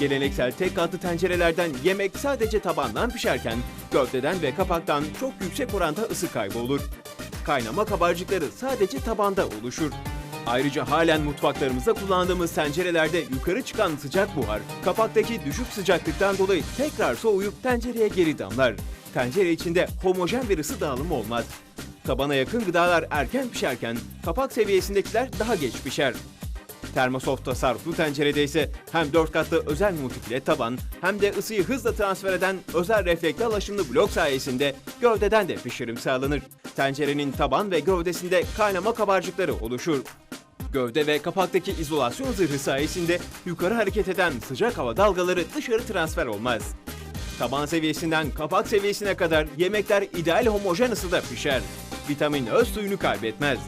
Geleneksel tek katlı tencerelerden yemek sadece tabandan pişerken gövdeden ve kapaktan çok yüksek oranda ısı kaybı olur. Kaynama kabarcıkları sadece tabanda oluşur. Ayrıca halen mutfaklarımızda kullandığımız tencerelerde yukarı çıkan sıcak buhar, kapaktaki düşük sıcaklıktan dolayı tekrar soğuyup tencereye geri damlar. Tencere içinde homojen bir ısı dağılımı olmaz. Tabana yakın gıdalar erken pişerken kapak seviyesindekiler daha geç pişer. Termosoft tasarruflu tencerede ise hem 4 katlı özel multiple taban hem de ısıyı hızla transfer eden özel reflektli alaşımlı blok sayesinde gövdeden de pişirim sağlanır. Tencerenin taban ve gövdesinde kaynama kabarcıkları oluşur. Gövde ve kapaktaki izolasyon zırhı sayesinde yukarı hareket eden sıcak hava dalgaları dışarı transfer olmaz. Taban seviyesinden kapak seviyesine kadar yemekler ideal homojen ısıda pişer. Vitamin öz suyunu kaybetmez.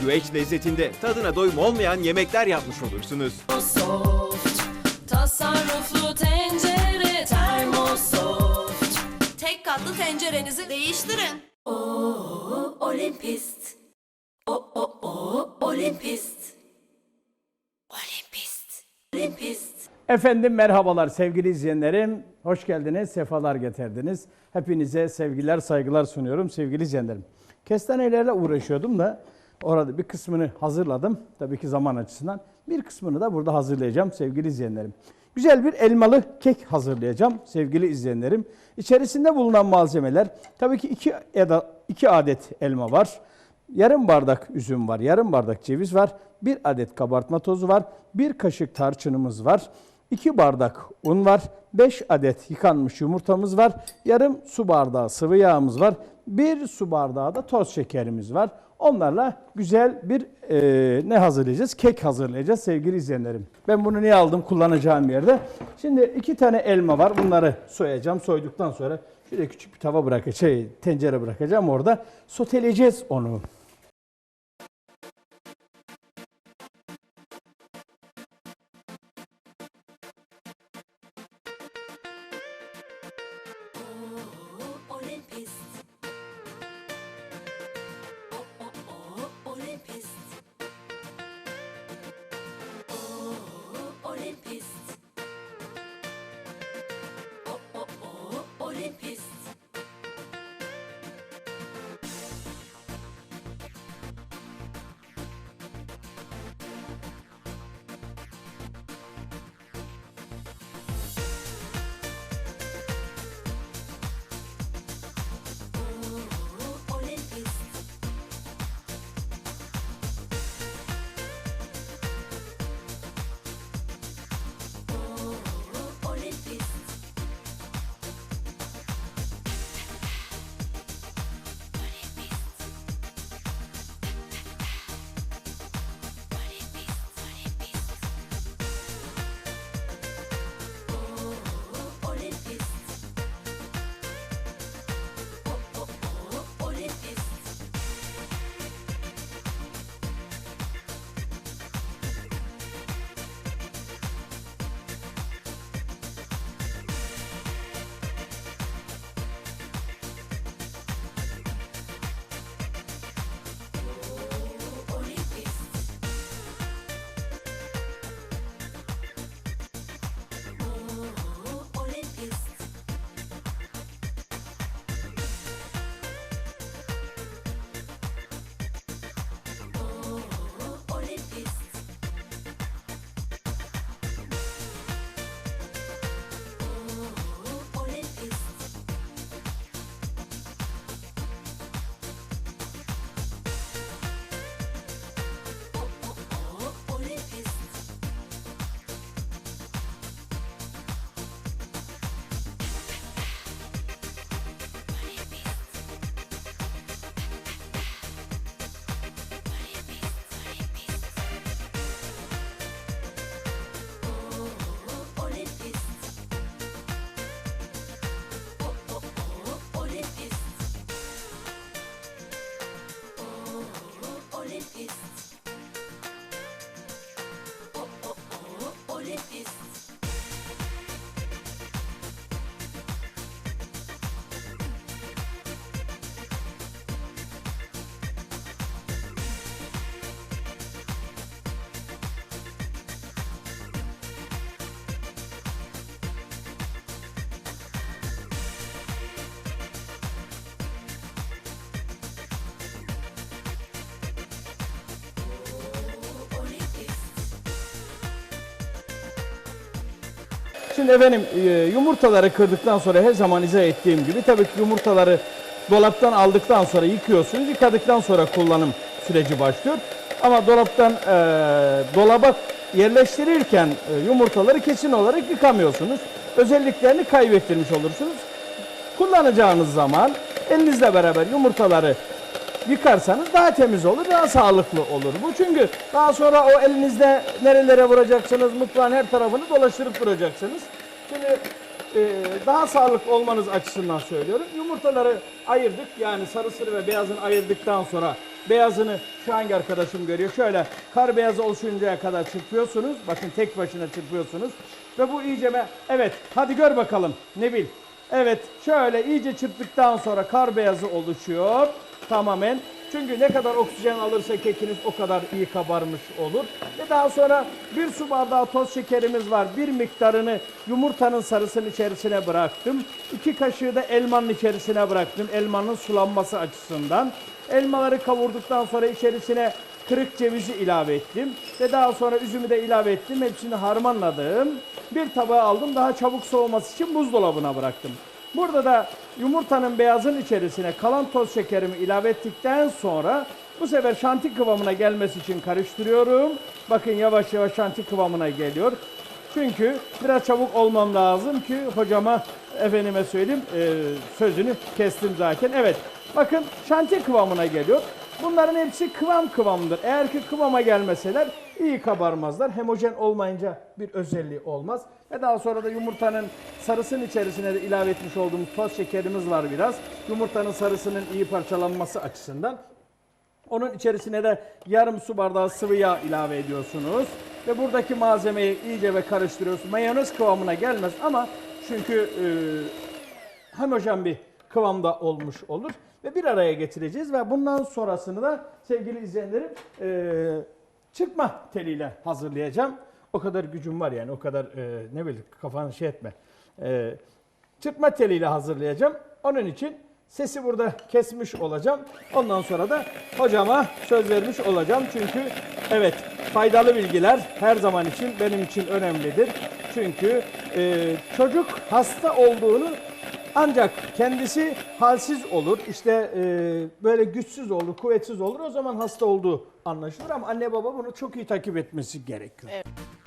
Güveç lezzetinde tadına doyum olmayan yemekler yapmış olursunuz. Termosoft Tasarruflu tencere Termosoft Tek katlı tencerenizi değiştirin. Oo, Olimpist O o o Olimpist Olimpist Olimpist Efendim merhabalar sevgili izleyenlerim. Hoş geldiniz, sefalar getirdiniz. Hepinize sevgiler, saygılar sunuyorum sevgili izleyenlerim. Kestanelerle uğraşıyordum da orada bir kısmını hazırladım. Tabii ki zaman açısından. Bir kısmını da burada hazırlayacağım sevgili izleyenlerim. Güzel bir elmalı kek hazırlayacağım sevgili izleyenlerim. İçerisinde bulunan malzemeler tabii ki iki, eda- iki adet elma var. Yarım bardak üzüm var, yarım bardak ceviz var, bir adet kabartma tozu var, bir kaşık tarçınımız var, 2 bardak un var, 5 adet yıkanmış yumurtamız var, yarım su bardağı sıvı yağımız var, 1 su bardağı da toz şekerimiz var. Onlarla güzel bir e, ne hazırlayacağız? Kek hazırlayacağız sevgili izleyenlerim. Ben bunu niye aldım kullanacağım yerde? Şimdi iki tane elma var. Bunları soyacağım. Soyduktan sonra şöyle küçük bir tava bırakacağım, şey, tencere bırakacağım orada. Soteleyeceğiz onu. Şimdi efendim e, yumurtaları kırdıktan sonra her zaman izah ettiğim gibi tabii ki yumurtaları dolaptan aldıktan sonra yıkıyorsunuz. Yıkadıktan sonra kullanım süreci başlıyor. Ama dolaptan e, dolaba yerleştirirken e, yumurtaları kesin olarak yıkamıyorsunuz. Özelliklerini kaybettirmiş olursunuz. Kullanacağınız zaman elinizle beraber yumurtaları yıkarsanız daha temiz olur, daha sağlıklı olur bu. Çünkü daha sonra o elinizde nerelere vuracaksınız, mutfağın her tarafını dolaştırıp duracaksınız. Şimdi e, daha sağlıklı olmanız açısından söylüyorum. Yumurtaları ayırdık yani sarısını ve beyazını ayırdıktan sonra beyazını şu hangi arkadaşım görüyor? Şöyle kar beyazı oluşuncaya kadar çırpıyorsunuz. Bakın tek başına çırpıyorsunuz. Ve bu iyice me- evet hadi gör bakalım Nebil. Evet şöyle iyice çırptıktan sonra kar beyazı oluşuyor tamamen. Çünkü ne kadar oksijen alırsa kekiniz o kadar iyi kabarmış olur. Ve daha sonra bir su bardağı toz şekerimiz var. Bir miktarını yumurtanın sarısının içerisine bıraktım. İki kaşığı da elmanın içerisine bıraktım. Elmanın sulanması açısından. Elmaları kavurduktan sonra içerisine kırık cevizi ilave ettim. Ve daha sonra üzümü de ilave ettim. Hepsini harmanladım. Bir tabağa aldım. Daha çabuk soğuması için buzdolabına bıraktım. Burada da yumurtanın beyazın içerisine kalan toz şekerimi ilave ettikten sonra bu sefer şanti kıvamına gelmesi için karıştırıyorum. Bakın yavaş yavaş şanti kıvamına geliyor. Çünkü biraz çabuk olmam lazım ki hocama efendime söyleyeyim e, sözünü kestim zaten. Evet bakın şanti kıvamına geliyor. Bunların hepsi kıvam kıvamdır. Eğer ki kıvama gelmeseler iyi kabarmazlar. Hemojen olmayınca bir özelliği olmaz. Ve daha sonra da yumurtanın sarısının içerisine de ilave etmiş olduğumuz toz şekerimiz var biraz. Yumurtanın sarısının iyi parçalanması açısından. Onun içerisine de yarım su bardağı sıvı yağ ilave ediyorsunuz. Ve buradaki malzemeyi iyice ve karıştırıyorsunuz. Mayonez kıvamına gelmez ama çünkü e, homojen bir kıvamda olmuş olur. Ve bir araya getireceğiz ve bundan sonrasını da sevgili izleyenlerim e, çırpma teliyle hazırlayacağım. O kadar gücüm var yani o kadar e, ne bileyim kafanı şey etme. E, çırpma teliyle hazırlayacağım. Onun için sesi burada kesmiş olacağım. Ondan sonra da hocama söz vermiş olacağım. Çünkü evet faydalı bilgiler her zaman için benim için önemlidir. Çünkü e, çocuk hasta olduğunu ancak kendisi halsiz olur, işte e, böyle güçsüz olur, kuvvetsiz olur. O zaman hasta olduğu anlaşılır ama anne baba bunu çok iyi takip etmesi gerekiyor. Olympist.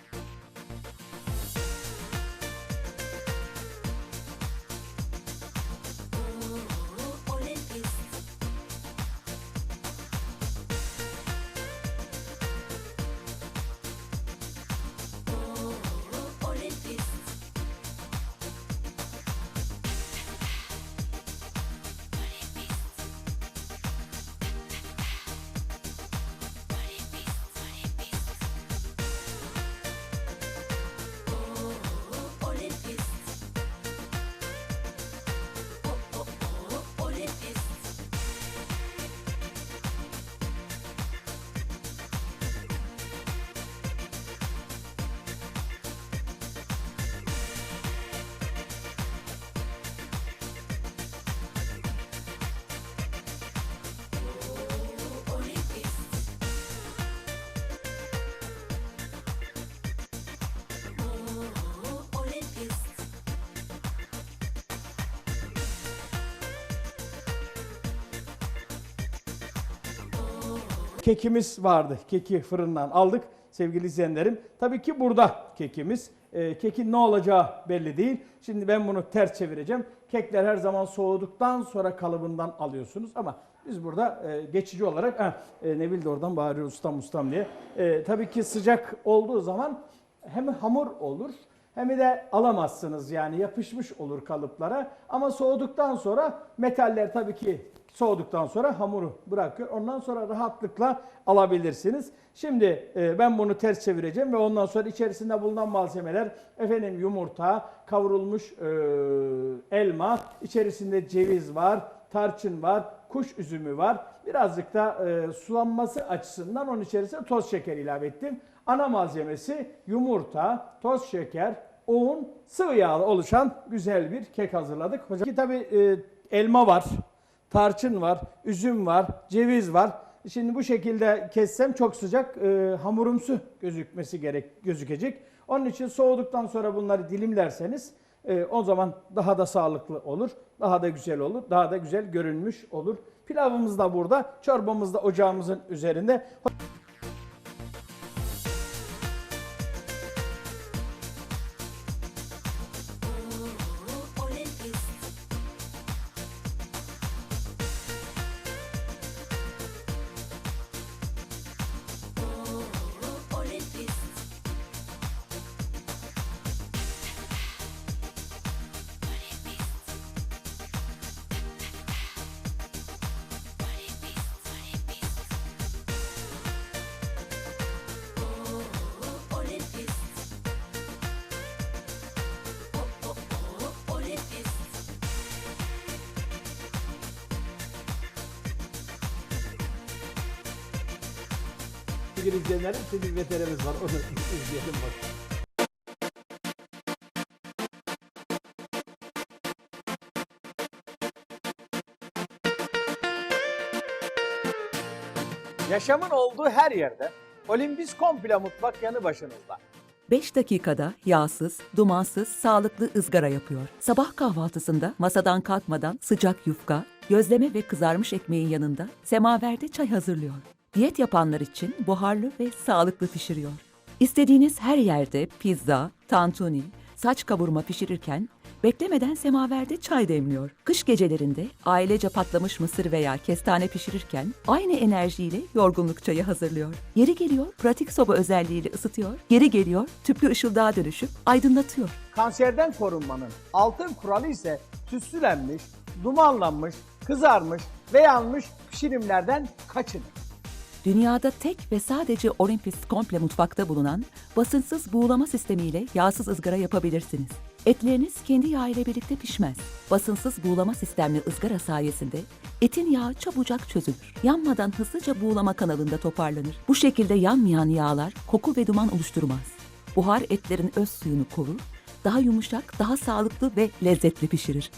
Kekimiz vardı. Keki fırından aldık sevgili izleyenlerim. Tabii ki burada kekimiz. Ee, kekin ne olacağı belli değil. Şimdi ben bunu ters çevireceğim. Kekler her zaman soğuduktan sonra kalıbından alıyorsunuz ama biz burada e, geçici olarak ha, e, Nevil de oradan bağırıyor ustam ustam diye. E, tabii ki sıcak olduğu zaman hem hamur olur hem de alamazsınız yani yapışmış olur kalıplara. Ama soğuduktan sonra metaller tabii ki soğuduktan sonra hamuru bırakıyor. Ondan sonra rahatlıkla alabilirsiniz. Şimdi e, ben bunu ters çevireceğim ve ondan sonra içerisinde bulunan malzemeler efendim yumurta, kavrulmuş e, elma, içerisinde ceviz var, tarçın var, kuş üzümü var. Birazcık da e, sulanması açısından onun içerisine toz şeker ilave ettim. Ana malzemesi yumurta, toz şeker, un, sıvı yağlı oluşan güzel bir kek hazırladık. Hocam ki tabii e, elma var, tarçın var, üzüm var, ceviz var. Şimdi bu şekilde kessem çok sıcak e, hamurumsu gözükmesi gerek gözükecek. Onun için soğuduktan sonra bunları dilimlerseniz e, o zaman daha da sağlıklı olur, daha da güzel olur, daha da güzel görünmüş olur. Pilavımız da burada, çorbamız da ocağımızın üzerinde. Sevgili izleyenlerim, şimdi bir veterimiz var, onu izleyelim bakalım. Yaşamın olduğu her yerde Olimpis Komple Mutfak yanı başınızda. 5 dakikada yağsız, dumansız, sağlıklı ızgara yapıyor. Sabah kahvaltısında masadan kalkmadan sıcak yufka, gözleme ve kızarmış ekmeğin yanında semaverde çay hazırlıyor. Diyet yapanlar için buharlı ve sağlıklı pişiriyor. İstediğiniz her yerde pizza, tantuni, saç kavurma pişirirken beklemeden semaverde çay demliyor. Kış gecelerinde ailece patlamış mısır veya kestane pişirirken aynı enerjiyle yorgunluk çayı hazırlıyor. Yeri geliyor pratik soba özelliğiyle ısıtıyor, yeri geliyor tüplü ışıldığa dönüşüp aydınlatıyor. Kanserden korunmanın altın kuralı ise tütsülenmiş, dumanlanmış, kızarmış ve yanmış pişirimlerden kaçının. Dünyada tek ve sadece Olympus komple mutfakta bulunan basınçsız buğulama sistemiyle yağsız ızgara yapabilirsiniz. Etleriniz kendi yağ ile birlikte pişmez. Basınçsız buğulama sistemli ızgara sayesinde etin yağı çabucak çözülür. Yanmadan hızlıca buğulama kanalında toparlanır. Bu şekilde yanmayan yağlar koku ve duman oluşturmaz. Buhar etlerin öz suyunu korur, daha yumuşak, daha sağlıklı ve lezzetli pişirir.